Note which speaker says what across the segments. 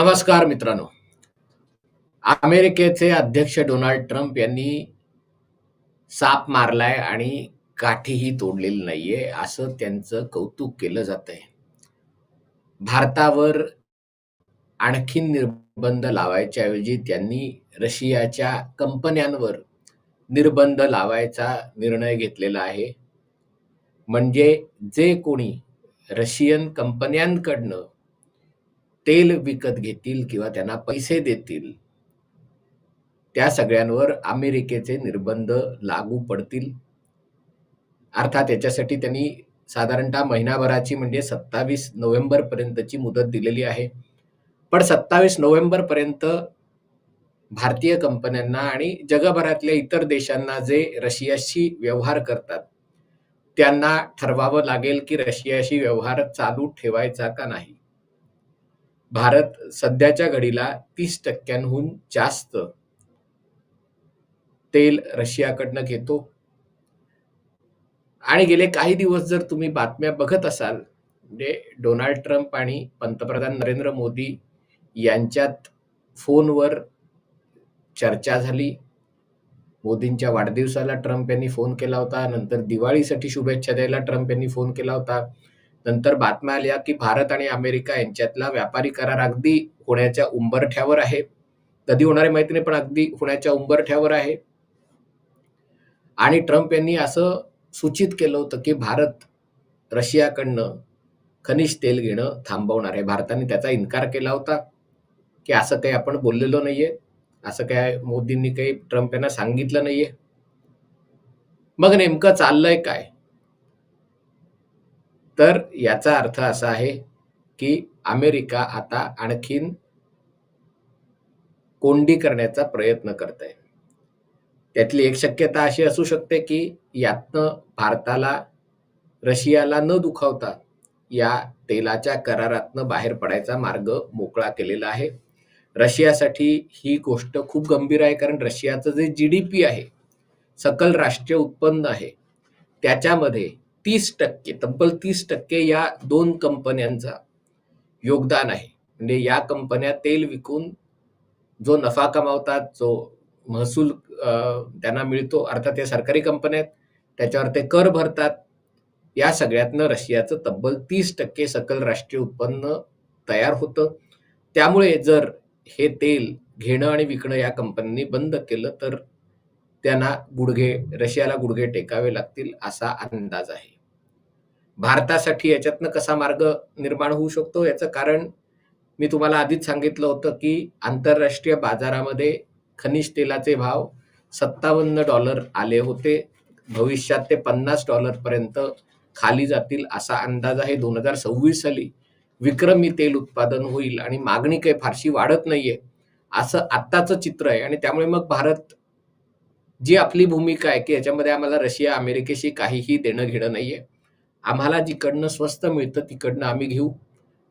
Speaker 1: नमस्कार मित्रांनो. अमेरिकेचे अध्यक्ष डोनाल्ड ट्रम्प यांनी साप मारलाय आणि काठीही तोडलेली नाहीये असं त्यांचं कौतुक केलं जात आहे भारतावर आणखीन निर्बंध लावायच्या ऐवजी त्यांनी रशियाच्या कंपन्यांवर निर्बंध लावायचा निर्णय घेतलेला आहे. म्हणजे जे कोणी रशियन कंपन्यांकडनं तेल विकत घेतील किंवा त्यांना पैसे देतील त्या सगळ्यांवर अमेरिकेचे निर्बंध लागू पडतील. अर्थात याच्यासाठी त्यांनी साधारणतः महिनाभराची म्हणजे सत्तावीस नोव्हेंबर पर्यंतची मुदत दिलेली आहे. पण सत्तावीस नोव्हेंबर पर्यंत भारतीय कंपन्यांना आणि जगभरातल्या इतर देशांना जे रशियाशी व्यवहार करतात त्यांना ठरवावं लागेल की रशियाशी व्यवहार चालू ठेवायचा का नाही. भारत सध्याच्या घडीला तीस टक्क्यांहून जास्त तेल रशियाकडनं घेतो. आणि गेले काही दिवस जर तुम्ही बातम्या बघत असाल म्हणजे डोनाल्ड ट्रम्प आणि पंतप्रधान नरेंद्र मोदी यांच्यात फोनवर चर्चा झाली. मोदींच्या वाढदिवसाला ट्रम्प यांनी फोन केला होता. नंतर दिवाळीसाठी शुभेच्छा द्यायला ट्रम्प यांनी फोन केला होता. नंतर बातम्या आल्या की भारत आणि अमेरिका यांच्यातला व्यापारी करार अगदी होण्याच्या उंबरठ्यावर आहे. कधी होणारे माहिती नाही पण अगदी होण्याच्या उंबरठ्यावर आहे. आणि ट्रम्प यांनी असं सूचित केलं होतं की भारत रशियाकडनं खनिज तेल घेणं थांबवणार आहे. भारताने त्याचा इन्कार केला होता की असं काही आपण बोललेलो नाहीये. असं काय मोदींनी काही ट्रम्प यांना सांगितलं नाहीये. मग नेमकं चाललंय काय? तर याचा अर्थ असा आहे की अमेरिका आता आणखीन कोंडी करण्याचा प्रयत्न करत आहे त्यातली एक शक्यता अशी असू शकते की यातनं भारताला रशियाला न दुखावता या तेलाच्या करारातनं बाहेर पडायचा मार्ग मोकळा केलेला आहे. रशियासाठी ही गोष्ट खूप गंभीर आहे कारण रशियाचं जे जी डी पी आहे सकल राष्ट्रीय उत्पन्न आहे त्याच्यामध्ये तीस टक्के तब्बल तीस टक्के या दोन कंपन्यांचा योगदान आहे. म्हणजे या कंपन्या तेल विकून जो नफा कमावतात जो महसूल त्यांना मिळतो अर्थात या सरकारी कंपन्या आहेत त्याच्यावर ते कर भरतात. या सगळ्यातनं रशियाचं तब्बल तीस टक्के सकल राष्ट्रीय उत्पन्न तयार होतं. त्यामुळे जर हे तेल घेणं आणि विकणं या कंपन्यांनी बंद केलं तर त्यांना गुडघे रशियाला गुडघे टेकावे लागतील असा अंदाज आहे. भारतासाठी याच्यातनं कसा मार्ग निर्माण होऊ शकतो याचं कारण मी तुम्हाला आधीच सांगितलं होतं की आंतरराष्ट्रीय बाजारामध्ये खनिज तेलाचे भाव सत्तावन्न डॉलर आले होते. भविष्यात ते पन्नास डॉलरपर्यंत खाली जातील असा अंदाज आहे. दोन हजार सव्वीस साली विक्रमी तेल उत्पादन होईल आणि मागणी काही फारशी वाढत नाहीये असं आत्ताचं चित्र आहे. आणि त्यामुळे मग भारत जी आपली भूमिका आहे की याच्यामध्ये आम्हाला रशिया अमेरिकेशी काहीही देणं घेणं नाहीये. आम्हाला जिकडनं स्वस्त मिळतं तिकडनं आम्ही घेऊ.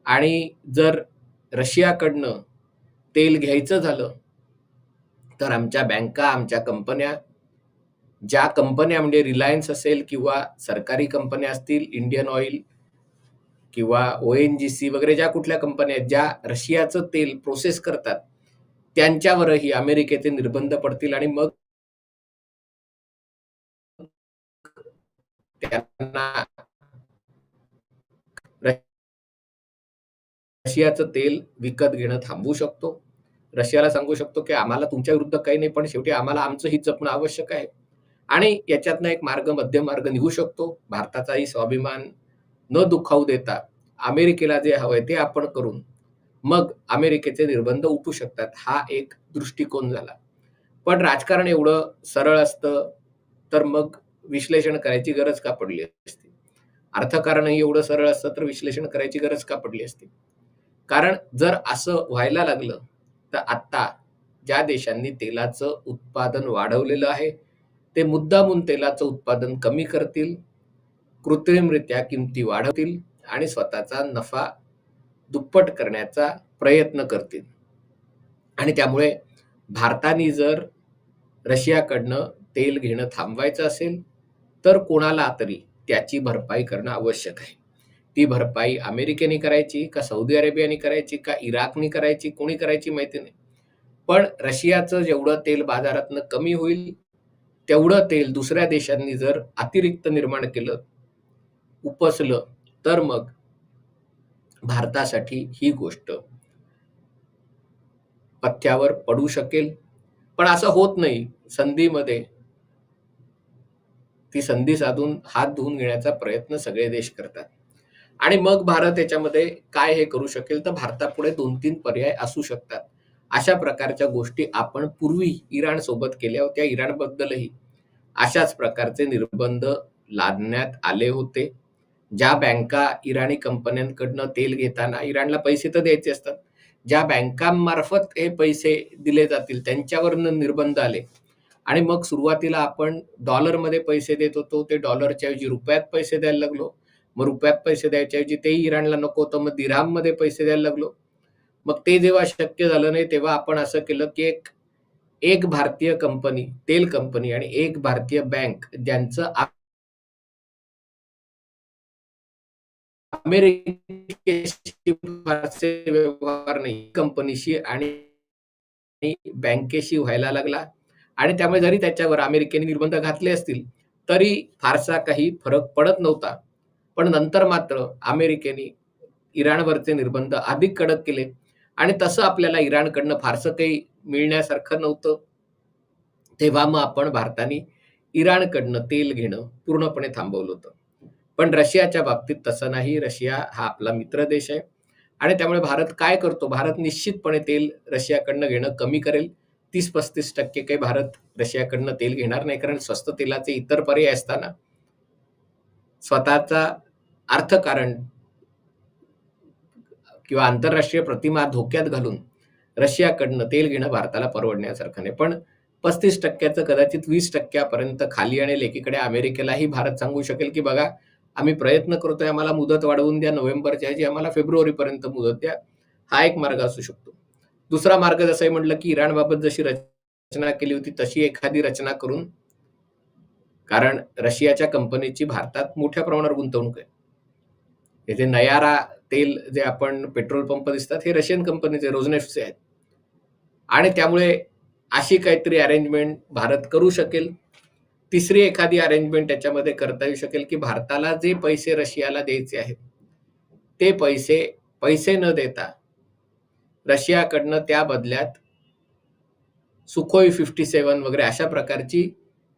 Speaker 1: आणि जर रशियाकडनं तेल घ्यायचं झालं तर आमच्या बँका आमच्या कंपन्या ज्या कंपन्या म्हणजे रिलायन्स असेल किंवा सरकारी कंपन्या असतील इंडियन ऑइल किंवा ओ एन जी सी वगैरे ज्या कुठल्या कंपन्या आहेत ज्या रशियाचं तेल प्रोसेस करतात त्यांच्यावरही अमेरिकेचे निर्बंध पडतील आणि मग त्यांना रशियाचं तेल विकत घेणं थांबवू शकतो. रशियाला सांगू शकतो की आम्हाला तुमच्या विरुद्ध काही नाही पण शेवटी आम्हाला आमचं हित जपणं आवश्यक आहे. आणि याच्यातनं एक मार्ग मध्यम मार्ग निघू शकतो. भारताचाही स्वाभिमान न दुखावू देता अमेरिकेला जे हवंय ते आपण करून मग अमेरिकेचे निर्बंध उठू शकतात हा एक दृष्टिकोन झाला. पण राजकारण एवढं सरळ असतं तर मग विश्लेषण करायची गरज का पडली असती? अर्थकारणही एवढं सरळ असतं तर विश्लेषण करायची गरज का पडली असती? कारण जर असं व्हायला लागलं तर आत्ता ज्या देशांनी तेलाचं उत्पादन वाढवलेलं आहे ते मुद्दामून तेलाचं उत्पादन कमी करतील कृत्रिमरित्या किमती वाढवतील आणि स्वतःचा नफा दुप्पट करण्याचा प्रयत्न करतील. आणि त्यामुळे भारताने जर रशियाकडनं तेल घेणं थांबवायचं असेल तर कोणाला तरी त्याची भरपाई करणं आवश्यक आहे. ती भरपाई अमेरिकेने करायची का सौदी अरेबियाने करायची का इराकने करायची कोणी करायची माहिती नाही. पण रशियाचं जेवढं तेल बाजारातनं कमी होईल तेवढं तेल दुसऱ्या देशांनी जर अतिरिक्त निर्माण केलं उपसलं तर मग भारतासाठी ही गोष्ट पथ्यावर पडू शकेल. पण असं होत नाही. संधीमध्ये ती संधी साधून हात धुवून घेण्याचा प्रयत्न सगळे देश करतात. आणि मग भारत याच्यामध्ये काय हे करू शकेल तर भारतापुढे दोन तीन पर्याय असू शकतात. अशा प्रकारच्या गोष्टी आपण पूर्वी इराण सोबत केल्या होत्या इराणबद्दलही. अशाच प्रकारचे निर्बंध लादण्यात आले होते. ज्या बँका इराणी कंपन्यांकडनं तेल घेताना इराणला पैसे तर द्यायचे असतात. ज्या बँकांमार्फत हे पैसे दिले जातील त्यांच्यावर निर्बंध आले. आणि मग सुरुवातीला आपण डॉलरमध्ये पैसे देत होतो ते डॉलरच्या ऐवजी रुपयात पैसे द्यायला लागलो. मग रुपयात पैसे द्यायच्या ऐवजी तेही इराणला नको होतं मग दिराममध्ये पैसे द्यायला लागलो. मग ते जेव्हा शक्य झालं नाही तेव्हा आपण असं केलं की एक एक भारतीय कंपनी तेल कंपनी आणि एक भारतीय बँक ज्यांचं अमेरिकेशी व्यवहार नाही कंपनीशी आणि बँकेशी व्हायला लागला. आणि त्यामुळे जरी त्याच्यावर अमेरिकेने निर्बंध घातले असतील तरी फारसा काही फरक पडत नव्हता. पण नंतर मात्र अमेरिकेने इराणवरचे निर्बंध अधिक कडक केले आणि तसं आपल्याला इराणकडनं फारसं काही मिळण्यासारखं नव्हतं. तेव्हा मग आपण भारताने इराणकडनं तेल घेणं पूर्णपणे थांबवलं होतं. पण रशियाच्या बाबतीत तसं नाही. रशिया हा आपला मित्र देश आहे. आणि त्यामुळे भारत काय करतो? भारत निश्चितपणे तेल रशियाकडनं घेणं कमी करेल. तीस पस्तीस टक्के काही भारत रशियाकडनं तेल घेणार नाही कारण स्वस्त तेलाचे इतर पर्याय असताना स्वतःचा अर्थकारण किंवा आंतरराष्ट्रीय प्रतिमा धोक्यात घालून रशियाकडनं तेल घेणं भारताला परवडण्यासारखं नाही. पण पस्तीस टक्क्याचं कदाचित वीस टक्क्यापर्यंत खाली आणि लेकीकडे अमेरिकेलाही भारत सांगू शकेल की बघा आम्ही प्रयत्न करतोय आम्हाला मुदत वाढवून द्या नोव्हेंबरच्या ऐवजी आम्हाला फेब्रुवारीपर्यंत मुदत द्या. हा एक मार्ग असू शकतो. दुसरा मार्ग जसं म्हटलं की इराणबाबत जशी रचना केली होती तशी एखादी रचना करून कारण रशियाच्या कंपनीची भारतात मोठ्या प्रमाणावर गुंतवणूक आहे. येथे नयारा तेल जे आपण पेट्रोल पंप दिसतात हे रशियन कंपनीचे रोजनेफ्टचे आहेत. आणि त्यामुळे अशी काहीतरी अरेंजमेंट भारत करू शकेल. तिसरी एखादी अरेंजमेंट त्याच्यामध्ये करता येऊ शकेल की भारताला जे पैसे रशियाला द्यायचे आहेत ते पैसे पैसे न देता रशियाकडनं त्या बदल्यात सुखोई फिफ्टी सेवन वगैरे अशा प्रकारची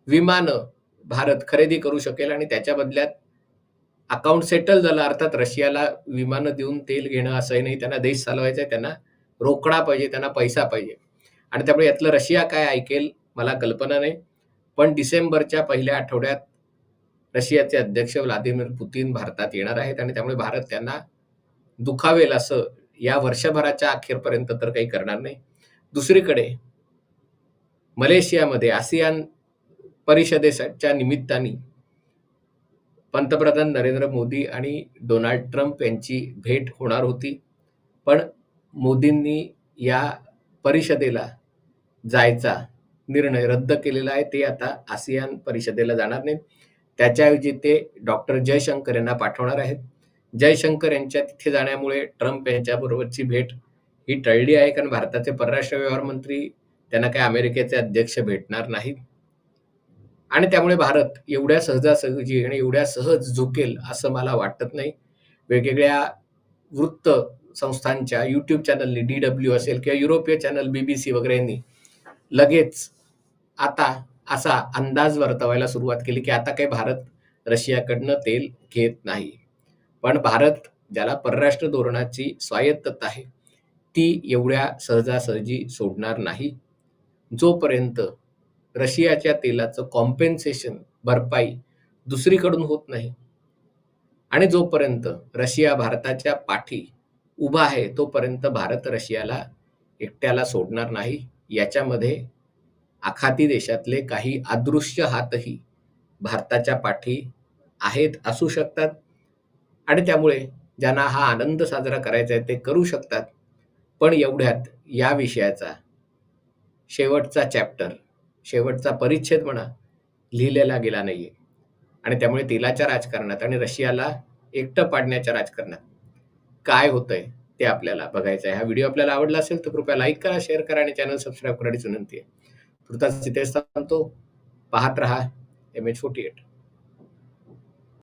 Speaker 1: विमानं भारत खरेदी करू शकेल आणि त्याच्या बदल्यात अकाउंट सेटल झालं. अर्थात रशियाला विमानं देऊन तेल घेणं असंही नाही. त्यांना देश चालवायचा आहे त्यांना रोकडा पाहिजे. त्यांना पैसा पाहिजे. आणि त्यामुळे यातलं रशिया काय ऐकेल मला कल्पना नाही. पण डिसेंबरच्या पहिल्या आठवड्यात रशियाचे अध्यक्ष व्लादिमीर पुतीन भारतात येणार आहेत आणि त्यामुळे भारत त्यांना दुखावेल असं या वर्षभराच्या अखेरपर्यंत तर काही करणार नाही. दुसरीकडे मलेशियामध्ये आसियान परिषदेच्या निमित्ताने पंतप्रधान नरेंद्र मोदी आणि डोनाल्ड ट्रम्प यांची भेट होणार होती. पण मोदींनी या परिषदेला जायचा निर्णय रद्द केलेला आहे. ते आता आसियान परिषदेला जाणार नाहीत. त्याच्याऐवजी ते डॉक्टर जयशंकर यांना पाठवणार आहेत. जयशंकर यांच्या तिथे जाण्यामुळे ट्रम्प यांच्याबरोबरची भेट ही टळली आहे कारण भारताचे परराष्ट्र व्यवहार मंत्री त्यांना काही अमेरिकेचे अध्यक्ष भेटणार नाहीत. आणि त्यामुळे भारत एवढ्या सहजासहजी आणि एवढ्या सहज झुकेल असं मला वाटत नाही. वेगवेगळ्या वृत्त संस्थांच्या युट्यूब चॅनलनी डी डब्ल्यू असेल किंवा युरोपीय चॅनल बीबीसी वगैरेंनी लगेच आता असा अंदाज वर्तवायला सुरुवात केली की आता काही भारत रशियाकडनं तेल घेत नाही. पण भारत ज्याला परराष्ट्र धोरणाची स्वायत्तता आहे ती एवढ्या सहजासहजी सोडणार नाही. जोपर्यंत रशियाच्या तेलाचं कॉम्पेन्सेशन भरपाई दुसरीकडून होत नाही आणि जोपर्यंत रशिया भारताच्या पाठी उभा आहे तोपर्यंत भारत रशियाला एकट्याला सोडणार नाही. याच्यामध्ये आखाती देशातले काही अदृश्य हातही भारताच्या पाठी आहेत असू शकतात. आणि त्यामुळे ज्यांना हा आनंद साजरा करायचा आहे ते करू शकतात. पण एवढ्यात या विषयाचा शेवटचा चॅप्टर शेवटचा परिच्छेद म्हणा लिहिलेला गेला नाहीये. आणि त्यामुळे तेलाच्या राजकारणात आणि रशियाला एकटं पाडण्याच्या राजकारणात काय होतंय ते आपल्याला बघायचं आहे. हा व्हिडिओ आपल्याला आवडला असेल तर कृपया लाईक करा शेअर करा आणि चॅनल सबस्क्राईब करण्याची विनंती आहे. तुर्तास तिथेच सांगतो पाहत रहा एम एच फोर्टी एट